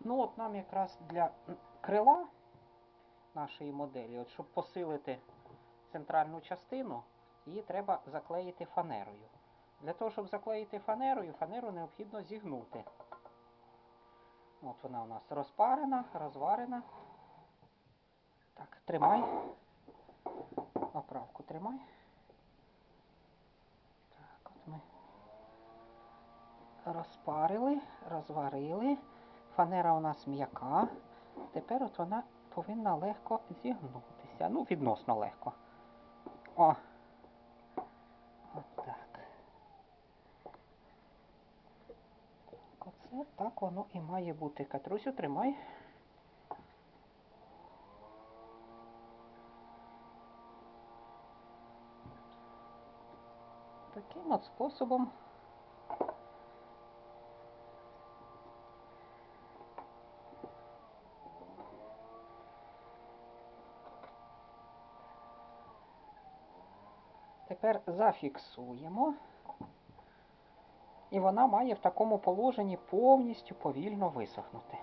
Ну от нам якраз для крила нашої моделі, от щоб посилити центральну частину, її треба заклеїти фанерою. Для того, щоб заклеїти фанерою, фанеру необхідно зігнути. От вона у нас розпарена, розварена. Так, тримай. Оправку тримай. Так, от ми розпарили, розварили. Фанера у нас м'яка. Тепер от вона повинна легко зігнутися. Ну, відносно легко. О. От так. Оце так воно і має бути. Катрусю, тримай. Таким от способом Тепер зафіксуємо. І вона має в такому положенні повністю повільно висохнути.